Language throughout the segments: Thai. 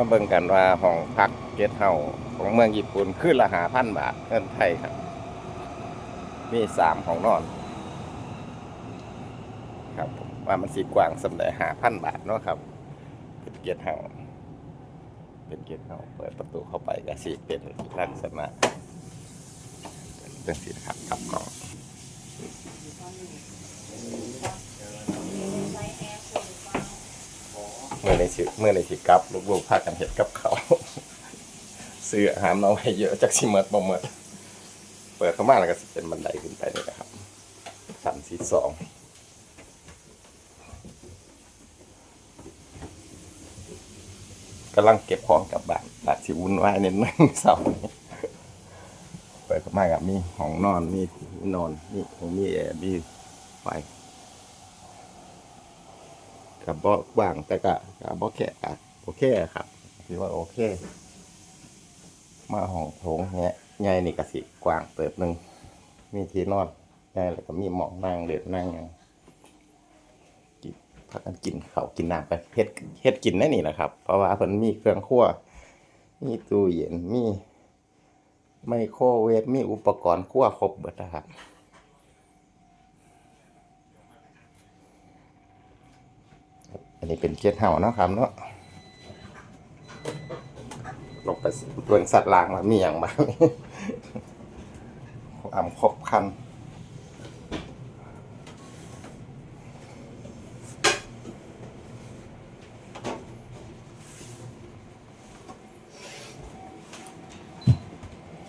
มาเบิ่งกันว่าห้องพักเกสเฮาของเมืองญี่ปุ่นคือละหาพันบาทเงินไทยครับ มีสามของนอน ครับผมว่ามันสีกว้างสำหรับหาพันบาทเนาะครับเป็นเกสเฮาเป็นเกสเฮาเปิดประตูเข้าไปก็สิเป็นลักษณะเป็นสีครับครับกล่อง เมื่อในสิเมื่อในสิกลับลูกๆพากันเห็ดกับเขาวซื้ออาหารมาไว้เยอะจากสิเมดบ่เมดเปิดเข้ามาแล้วก็เป็นบันไดขึ้นไปนี่นะครับสันที่สองกำลังเก็บของกลับบ้านบาดสิวุ่นวายนิดนึงเสาร์นี้เปิดเข้ามากับมีห้องนอนมีนอนมีของมีแอร์มีไฟ กับบ่กว้างแต่ก็กับบ่แค่ก็โอเคครับถือว่าโอเค มาห้องโถงเนี้ยใหญ่นี่ก็สิกว้างเติบหนึ่งมีที่นอนใหญ่แล้วก็มีหมองนั่งเด็ดนั่งหยังกินพักกันกินเขากินน้ำไปเฮ็ดเฮ็ดกินได้นี่แหละครับ เพราะว่าเพิ่นมีเครื่องครัวมีตู้เย็นมีไมโครเวฟมีอุปกรณ์ครัวครบเบิดนะครับ นี้เป็นเกล็ดเห่าเนาะครับเนาะลงไปเบิ่งสัตว์ล่างมามีอย่างบ้างความครบคัน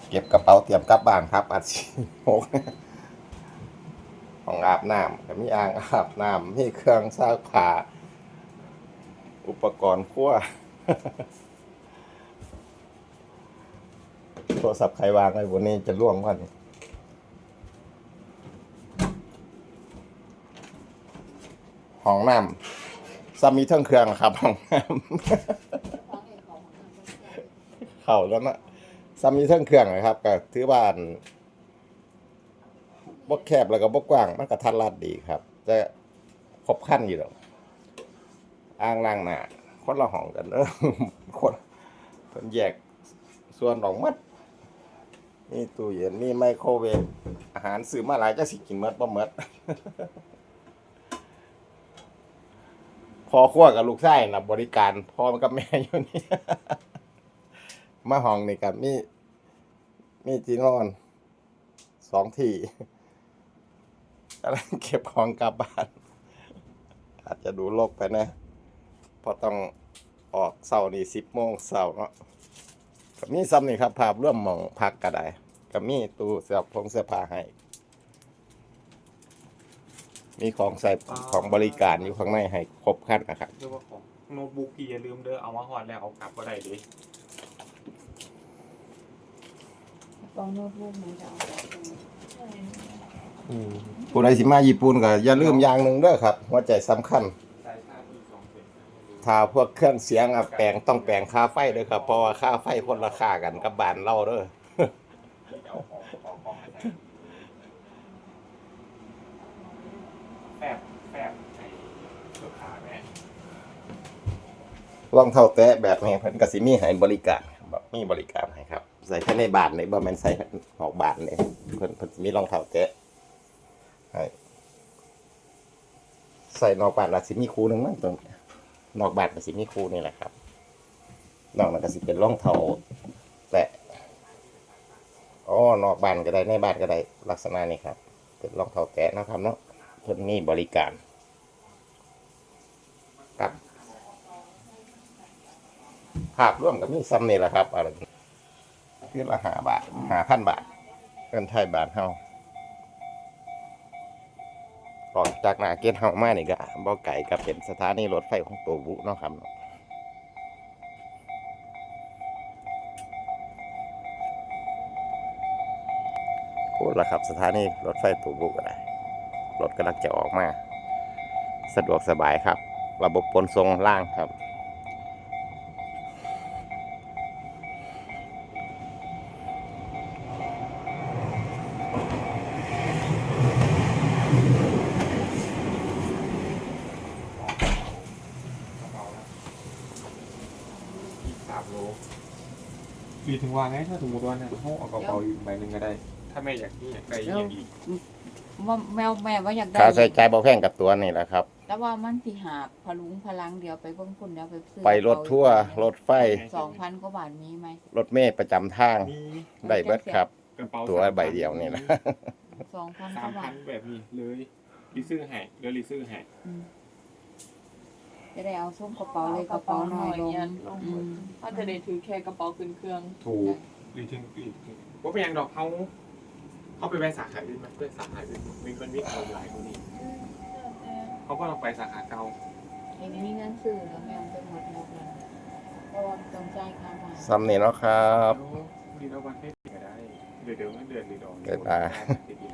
เก็บกระเป๋าเตรียมกลับบ้านครับอาชีพกของอาบน้ำก็มีอ่างอาบน้ำมีเครื่องซักผ้า อุปกรณ์ครัวโทรศัพท์ใครวางไว้บนนี้จะล่วงก่อนห้องน้ำซ้ำมีเทั้งเครื่องครับห้องน้ำเข่าแล้วนะซ้ำมีเทั้งเครื่องนะครับก็ถือว่านบ่แคบแล้วก็บ่กว้าง มันก็ทัดรัดดีครับ จะครบขั้นอยู่หรอก อ่างล้างหน้าคนละห้องกันเนอคนเพิ่นแยกส่วนออกมัดมีตู้เย็นมีไมโครเวฟอาหารซื้อมาหลายจะสิกินหมดบ่หมดพอขั้วกับลูกชายนะบริการพ่อมันกับแม่อยู่นี่มาห้องนี่กับมีมีที่นอนสองทีกำลังเก็บของกลับบ้าน อาจจะดูโลกไปนะ พอต้องออกเสาร์นี่สิบโมงเสาร์เนาะก็มีซ้ำนี่ครับภาพร่วมหมองพักก็ได้ก็มีตู้เสื้อผงเสื้อผ้าให้ มีของใส่ของบริการอยู่ข้างในให้ครบครันนะครับเรียกว่าของโน้ตบุ๊กพี่อย่าลืมเด้อเอามาหอดแล้วเอากลับก็ได้ดิกองโน้ตบุ๊กมันจะเอาไปตรงนี้ผู้ใดสิมาญี่ปุ่นก็อย่าลืมอย่างหนึ่งเด้อครับหัวใจสำคัญ ถ้าพวกเครื่องเสียงอะแปลงต้องแปลงค่าไฟเด้อครับ เพราะว่าค่าไฟคนละค่ากันกับบ้านเราเด้อเอาของของของมาใส่แฟบแฟบใส่เสื้อผ้าแม่รองเท้าแตะแบบนี้เพิ่นก็สิมีให้บริการครับมีบริการให้ครับ ใส่แค่ในบ้านนี่บ่แม่นใส่นอกบ้านนี่เพิ่นเพิ่นสิมีรองเท้าแตะให้ใส่นอกบ้านอาจสิมีคู่หนึงมั้งตรงนี้ นอกบานก็สิมีคู่นี่แหละครับนอกนั้นก็สิเป็นร่องเทาแตะอ๋อนอกบ้านก็ได้ในบ้านก็ได้ลักษณะนี้ครับเป็นร่องเทาแตะนะครับเนาะเพิ่นมีบริการครับภาพร่วมกับมีซ้ำนี่แหละครับอะไรคือละหาบาทหาพันบาทเงินไทยบาทเฮา ออกจากหนาเกตเฮามานี่ก็บ่ไก่ก็เป็นสถานีรถไฟของตัวบุเนาะครับโอ้ละครับสถานีรถไฟตัวบุก็ไรรถกำลังจะออกมา สะดวกสบายครับ ระบบปนทรงล่างครับ สามโลดีถึงว่าไงถ้าสมมติว่าเนี่ยเขาเอากระเป๋าอีกใบหนึ่งก็ได้ ถ้าแม่อยากนี่อยากได้อยังอีกว่าแมวแม่ว่าอยากได้ค่าใช้จ่ายบ่แพงกับตัวนี่แหละครับ แต่ว่ามันสิหาบพลุงพลังเดียวไปเบิ่งคุณแล้วไปซื้อไปรถทั่วร์รถไฟ สองพันกว่าบาทมีไหมรถเมล์ประจำทางมีได้เบิดครับ กระเป๋าตัวใบเดียวนี่นะ สองพันกสามว่าพับานทแบบนี้เลยรีซื้อให้เดี๋ยวรีซื้อให้อืม จะได้เอาส้มกระเป๋าเลยกระเป๋าหน่อยลงลงอืมถ้าจะได้ถือแค่กระเป๋าขึ้นเครื่องถูกรีถึงรีถึงว่าเป็นยังดอกเขาเขาไปแวะสาขาอื่นไหมเพื่อสาขาอื่นมีคนวิ่งเอาหลายคนนี้เขาก็ลองไปสาขาเก่าเองมีเงินซื้อแล้วแม่ไปหมดหมดเลยเพราะว่าต้องจ่ายค่าบ้านซ้ำนี่เนาะครับ แล้วดีแล้ววันให้ก็ได้ เดือนเดือนเดือนหรือดอก บ๊ายบายได้